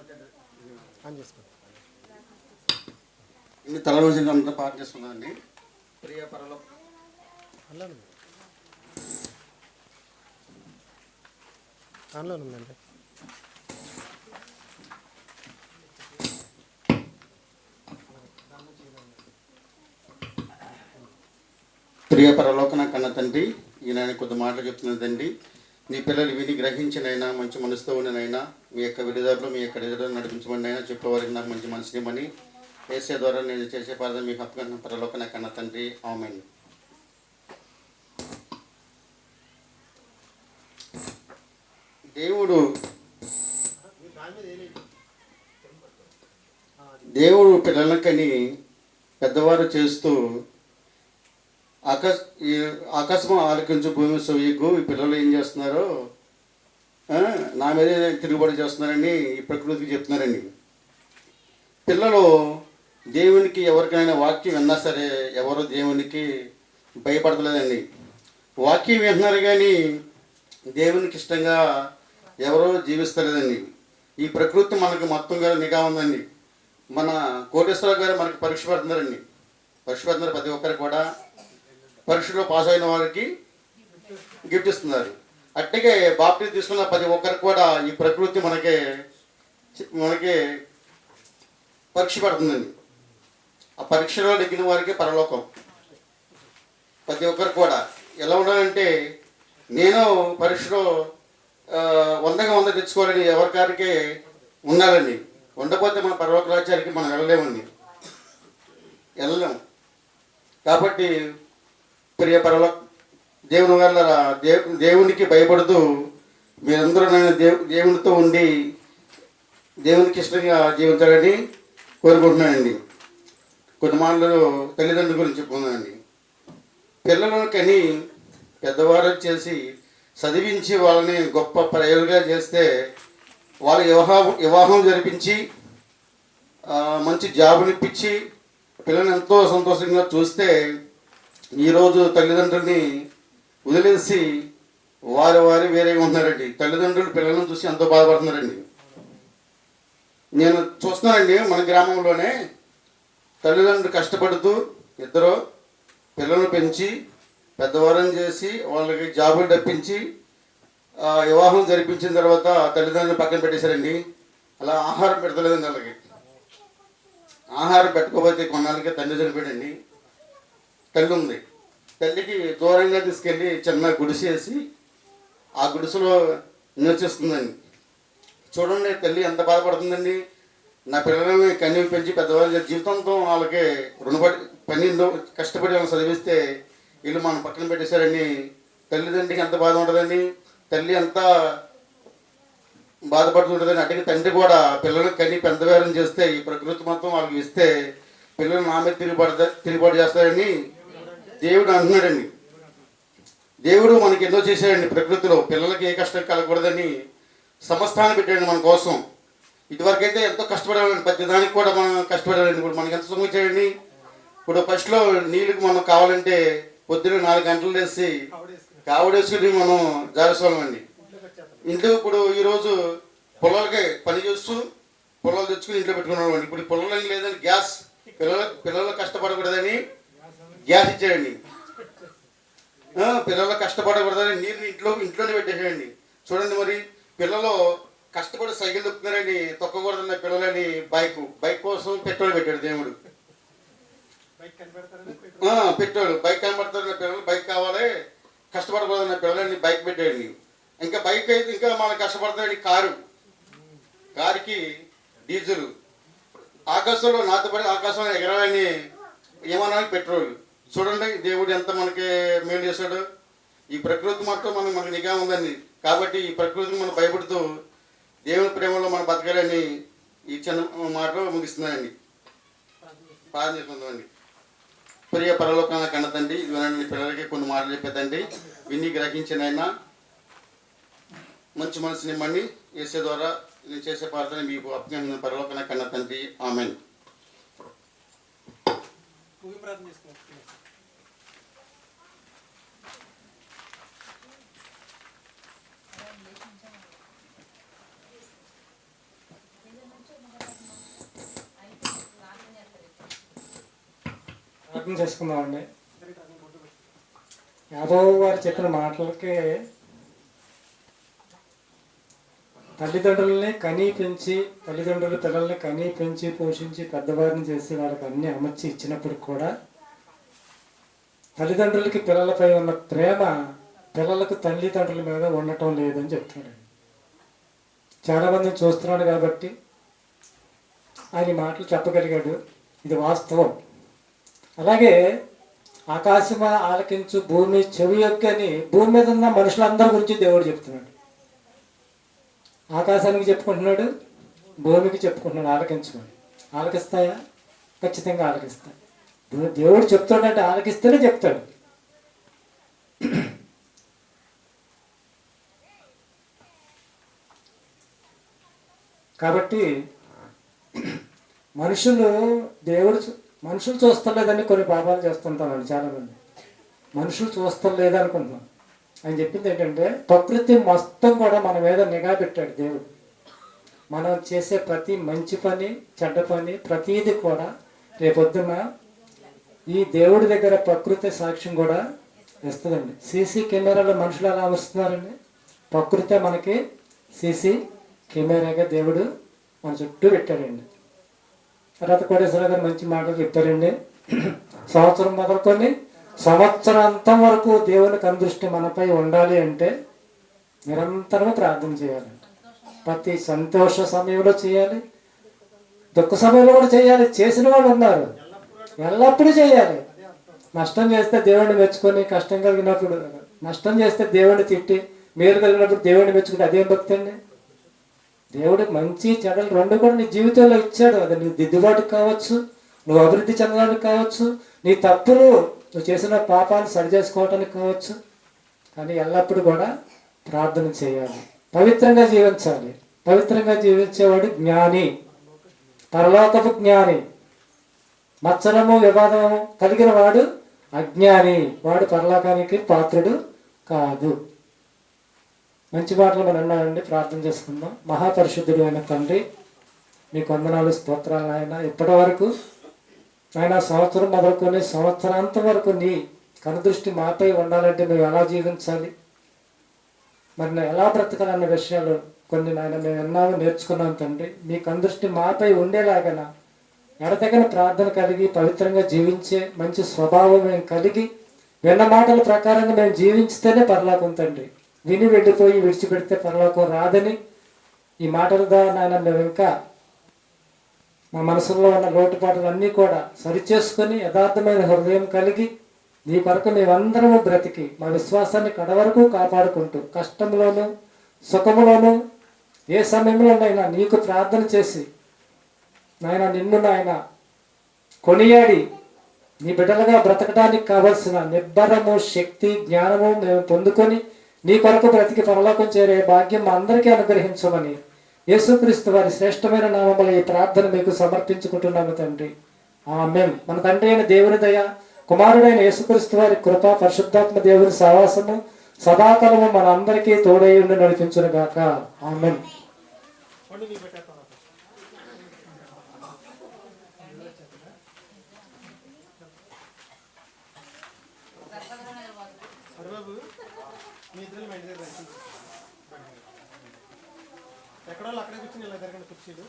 On చేసుకోండి ఇన్ని తల రోజు అంతా పాట చేసుకున్నానండి ప్రియ పరలో. ఆన్లో ఉందండి ప్రియ పరలోకన కన్న తండ్రి ఈయన కొద్ది మాటలు చెప్తున్నదండి. నీ పిల్లలు విని గ్రహించినైనా మంచి మనసుతో ఉండినైనా మీ యొక్క విడుదలలో మీ యొక్క విడుదల నడిపించమని అయినా చెప్పేవారికి నాకు మంచి మనసు ఇవ్వమని వేసే ద్వారా నేను చేసే పరద మీకు పరలోక నా కన్న తండ్రి. ఆమెన్. దేవుడు దేవుడు పిల్లలకని పెద్దవారు చేస్తూ ఆకాశ ఈ ఆకాశం ఆలకించు భూమి సొయ్యకు ఈ పిల్లలు ఏం చేస్తున్నారో నా మీద తిరుగుబాటు చేస్తున్నారని ఈ ప్రకృతికి చెప్తున్నారండి. పిల్లలు దేవునికి ఎవరికైనా వాక్యం విన్నా సరే ఎవరు దేవునికి భయపడలేదండి వాక్యం వింటున్నారు కానీ దేవునికి ఇష్టంగా ఎవరో జీవిస్తలేదండి. ఈ ప్రకృతి మనకు మొత్తంగా నిఘా ఉందండి. మన కోటేశ్వర గారు మనకి పరీక్ష పెడుతున్నారండి. పరీక్ష పెడుతున్నారు ప్రతి ఒక్కరు కూడా పరీక్షలో పాస్ అయిన వారికి గిఫ్ట్ ఇస్తున్నారు. అట్టిగే బాప్టీ తీసుకున్న ప్రతి ఒక్కరికి కూడా ఈ ప్రకృతి మనకి మనకి పరీక్ష పడుతుందండి. ఆ పరీక్షలో నెగ్గిన వారికి పరలోకం. ప్రతి ఒక్కరికి కూడా ఎలా ఉండాలంటే నేను పరీక్షలో వందగా వంద తెచ్చుకోవాలని ఎవరికారికి ఉండాలండి. ఉండకపోతే మన పరలోక రాజ్యానికి మనం వెళ్ళలేమండి. వెళ్ళలేము కాబట్టి ప్రియ దేవుని వల్ల దేవునికి భయపడుతూ మీరందరూ నేను దేవు దేవునితో ఉండి దేవునికి ఇష్టంగా జీవించాలని కోరుకుంటున్నానండి. కొన్ని మాటలు తల్లిదండ్రుల గురించి చెప్పుకున్నానండి పిల్లలను కని పెద్దవారు చేసి చదివించి వాళ్ళని గొప్ప ప్రయోగంగా చేస్తే వాళ్ళ వివాహం వివాహం జరిపించి మంచి జాబునిప్పించి పిల్లల్ని ఎంతో సంతోషంగా చూస్తే ఈరోజు తల్లిదండ్రుల్ని వదిలేసి వారి వారి వేరేగా ఉన్నారండి తల్లిదండ్రులు పిల్లలను చూసి ఎంతో బాధపడుతున్నారండి. నేను చూస్తున్నానండి మన గ్రామంలోనే తల్లిదండ్రులు కష్టపడుతూ ఇద్దరు పిల్లలను పెంచి పెద్దవారం చేసి వాళ్ళకి జాబులు డప్పించి వివాహం జరిపించిన తర్వాత తల్లిదండ్రులు పక్కన పెట్టేశారండి. అలా ఆహారం పెడతలేదండి వాళ్ళకి. ఆహారం పెట్టుకోకపోతే కొన్నాళ్ళకి తండ్రి చనిపోయాడండి. తల్లి ఉంది తల్లికి దూరంగా తీసుకెళ్ళి చిన్న గుడిసేసి ఆ గుడిసెలో నివసిస్తుందండి. చూడండి తల్లి ఎంత బాధపడుతుందండి. నా పిల్లలని కన్నీ పెంచి పెద్దవాళ్ళ జీవితంతో వాళ్ళకి రుణపడి పన్నెండు కష్టపడి వాళ్ళని చదివిస్తే వీళ్ళు మనం పక్కన పెట్టేశారని తల్లిదండ్రికి ఎంత బాధ ఉంటుందండి. తల్లి ఎంత బాధపడుతుంటుందని అటుకి తండ్రి కూడా పిల్లలకు కని పెద్దవేరం చేస్తే ఈ ప్రకృతి మొత్తం వాళ్ళకి ఇస్తే పిల్లలు నా మీద తిరుగుబాటు తిరుగుబాటు చేస్తారని దేవుడు అంటున్నాడండి. దేవుడు మనకి ఎన్నో చేశాడండి ప్రకృతిలో. పిల్లలకి ఏ కష్టం కలగకూడదని సమస్తాన్ని పెట్టాడు మన కోసం. ఇదివరకైతే ఎంతో కష్టపడేవాళ్ళండి ప్రతి దానికి కూడా మనం కష్టపడేవాళ్ళండి ఇప్పుడు మనకి ఎంత సుఖం ఇచ్చాడండి? ఇప్పుడు ఫస్ట్లో నీళ్ళకి మనం కావాలంటే పొద్దున్న నాలుగు గంటలు వేసి కావడేసుకుని మనం జారేసుకోవాలండి ఇంట్లో ఇప్పుడు ఈరోజు పొలాలకి పని చేస్తూ పొలాలు తెచ్చుకుని ఇంట్లో పెట్టుకున్నాం ఇప్పుడు పొలాలు లేదని గ్యాస్. పిల్లల పిల్లలు కష్టపడకూడదని గ్యాస్ ఇచ్చాడండి పిల్లలు కష్టపడకూడదని నీరుని ఇంట్లో ఇంట్లోనే పెట్టేసాడండి చూడండి మరి పిల్లలు కష్టపడి సైకిల్ తొక్కుతున్నారని తొక్కకూడదన్న పిల్లలని బైక్ బైక్ కోసం పెట్రోల్ పెట్టాడు దేవుడు. పెట్రోల్. బైక్ కనబడుతున్న పిల్లలు బైక్ కావాలి. కష్టపడకూడదన్న పిల్లలని బైక్ పెట్టాడు ఇంకా బైక్ అయితే ఇంకా మనం కష్టపడతాడు కారు. కారుకి డీజిల్. ఆకాశంలో నాతో పడి ఆకాశంలో ఎగరాలని ఏమన్నా పెట్రోల్. చూడండి దేవుడు ఎంత మనకి మేలు చేశాడు. ఈ ప్రకృతి మొత్తం మనకి మనకి నిఘా ఉందండి. కాబట్టి ఈ ప్రకృతిని మనం భయపడుతూ దేవుని ప్రేమలో మనం బతకాలని ఈ చిన్న మాటలు ముగిస్తున్నానండి. ప్రార్థన చేసుకుందామండి. ప్రియ పరలోకాన ఇది వినండి పిల్లలకి కొన్ని మాటలు చెప్పేదండి విని గ్రహించిన ఆయన. మంచి మనసుని ఇవ్వండి వేసే ద్వారా నేను చేసే ప్రార్థన మీకు అప్పగిన పరలోకన కన్న తండ్రి. ఆమెన్. ప్రార్థన చేసుకున్నాం అర్థం చేసుకుందామండి. యాదవ్ గారు చెప్పిన మాటలకి తల్లిదండ్రులని కనీ పెంచి తల్లిదండ్రులు పిల్లల్ని కనీ పెంచి పోషించి పెద్దవారిని చేసి వాళ్ళకి అన్ని అమర్చి ఇచ్చినప్పుడు కూడా తల్లిదండ్రులకి పిల్లలపై ఉన్న ప్రేమ పిల్లలకు తల్లిదండ్రుల మీద ఉండటం లేదని చెప్తున్నాడు. చాలామంది చూస్తున్నాడు కాబట్టి ఆయన మాటలు చెప్పగలిగాడు. ఇది వాస్తవం. అలాగే ఆకాశమ ఆలకించు భూమి చెవి యొక్కని భూమి మీద ఉన్న మనుషులందరి గురించి దేవుడు చెప్తున్నాడు. ఆకాశానికి చెప్పుకుంటున్నాడు భూమికి చెప్పుకుంటున్నాడు ఆలకించుకోండి ఆలకిస్తాయా? ఖచ్చితంగా ఆలకిస్తాయి. దేవుడు చెప్తాడంటే ఆలకిస్తేనే చెప్తాడు. కాబట్టి మనుషులు దేవుడు మనుషులు చూస్తలేదని కొన్ని పాపాలు చేస్తుంటామండి చాలా మంది మనుషులు చూస్తలేదు అనుకుంటున్నాం ఆయన చెప్పింది ఏంటంటే ప్రకృతి మొత్తం కూడా మన మీద నిఘా పెట్టాడు దేవుడు. మనం చేసే ప్రతి మంచి పని చెడ్డ పని ప్రతీది కూడా రేపొద్దున ఈ దేవుడి దగ్గర ప్రకృతి సాక్ష్యం కూడా ఇస్తుందండి. సీసీ కెమెరాలో మనుషులు ఎలా వస్తున్నారండి? ప్రకృతే మనకి సీసీ కెమెరాగా దేవుడు మన చుట్టూ పెట్టాడండి. తర్వాత కోటేశ్వర గారు మంచి మాటలు చెప్పారండి. సంవత్సరం మొదలుకొని సంవత్సరాంతం వరకు దేవుని కనుదృష్టి మనపై ఉండాలి అంటే నిరంతరం ప్రార్థన చేయాలండి ప్రతి సంతోష సమయంలో చేయాలి. దుఃఖ సమయంలో కూడా చేయాలి. చేసిన వాళ్ళు ఉన్నారు. ఎల్లప్పుడూ చేయాలి. నష్టం చేస్తే దేవుడిని మెచ్చుకొని కష్టం కలిగినప్పుడు నష్టం చేస్తే దేవుడిని తిట్టి మేలు కలిగినప్పుడు దేవుణ్ణి మెచ్చుకుంటే అదేం భక్తి అండి? దేవుడు మంచి చెడలు రెండు కూడా నీ జీవితంలో ఇచ్చాడు. అది నీ దిద్దుబాటు కావచ్చు నువ్వు అభివృద్ధి చెందడానికి కావచ్చు నీ తప్పులు నువ్వు చేసిన పాపాలు సరి చేసుకోవటానికి కావచ్చు. కానీ ఎల్లప్పుడూ కూడా ప్రార్థన చేయాలి. పవిత్రంగా జీవించాలి. పవిత్రంగా జీవించేవాడు జ్ఞాని. పరలోకపు జ్ఞాని. మచ్చనము వివాదము కలిగిన వాడు అజ్ఞాని. వాడు పరలోకానికి పాత్రుడు కాదు. మంచి మాటలు మనం అన్నాడండి ప్రార్థన చేసుకుందాం. మహాపరిశుద్ధుడు అయిన తండ్రి మీ వందనాలు స్తోత్రాలు ఆయన ఇప్పటి వరకు ఆయన సంవత్సరం మొదలుకొని సంవత్సరాంతం వరకు నీ కనుదృష్టి మాపై ఉండాలంటే మేము ఎలా జీవించాలి? మరి నేను ఎలా బ్రతకాలన్న విషయాలు కొన్ని నాయన మేము ఎన్నామో నేర్చుకున్నాం తండ్రి. మీ కనుదృష్టి మాపై ఉండేలాగా ఎడతగిన ప్రార్థన కలిగి పవిత్రంగా జీవించే మంచి స్వభావం మేము కలిగి విన్న మాటల ప్రకారంగా మేము జీవించితేనే పర్లాకుంతండి విని వెళ్ళిపోయి విడిచిపెడితే పరలోకం రాదని ఈ మాటల ద్వారా నాయన మేము ఇంకా మా మనసులో ఉన్న లోటుపాటులన్నీ కూడా సరిచేసుకొని యథార్థమైన హృదయం కలిగి నీ కొరకు మేమందరము బ్రతికి మా విశ్వాసాన్ని కడవరకు కాపాడుకుంటూ కష్టంలోనూ సుఖములోనూ ఏ సమయంలోనైనా నీకు ప్రార్థన చేసి నాయన నిన్ను నాయన కొనియాడి నీ బిడ్డలుగా బ్రతకడానికి కావలసిన నిబ్బరము శక్తి జ్ఞానము మేము పొందుకొని నీ కొరకు బ్రతికి పరలోకం చేరే భాగ్యం అందరికీ అనుగ్రహించమని యేసుక్రీస్తు వారి శ్రేష్టమైన నామముల ఈ ప్రార్థన మీకు సమర్పించుకుంటున్నాము తండ్రి. ఆమెన్. మన తండ్రి అయిన దేవుని దయ కుమారుడైన యేసుక్రీస్తు వారి కృప పరిశుద్ధాత్మ దేవుని సహవాసము సదాకాలము మన అందరికీ తోడై ఉండి నడిపించును గాక ఆమెన్. వండి మీ ఇద్దరు మా ఇంటి దగ్గర ఎక్కడో వాళ్ళు అక్కడే కూర్చుని ఇలా జరగండి కుర్చీలు.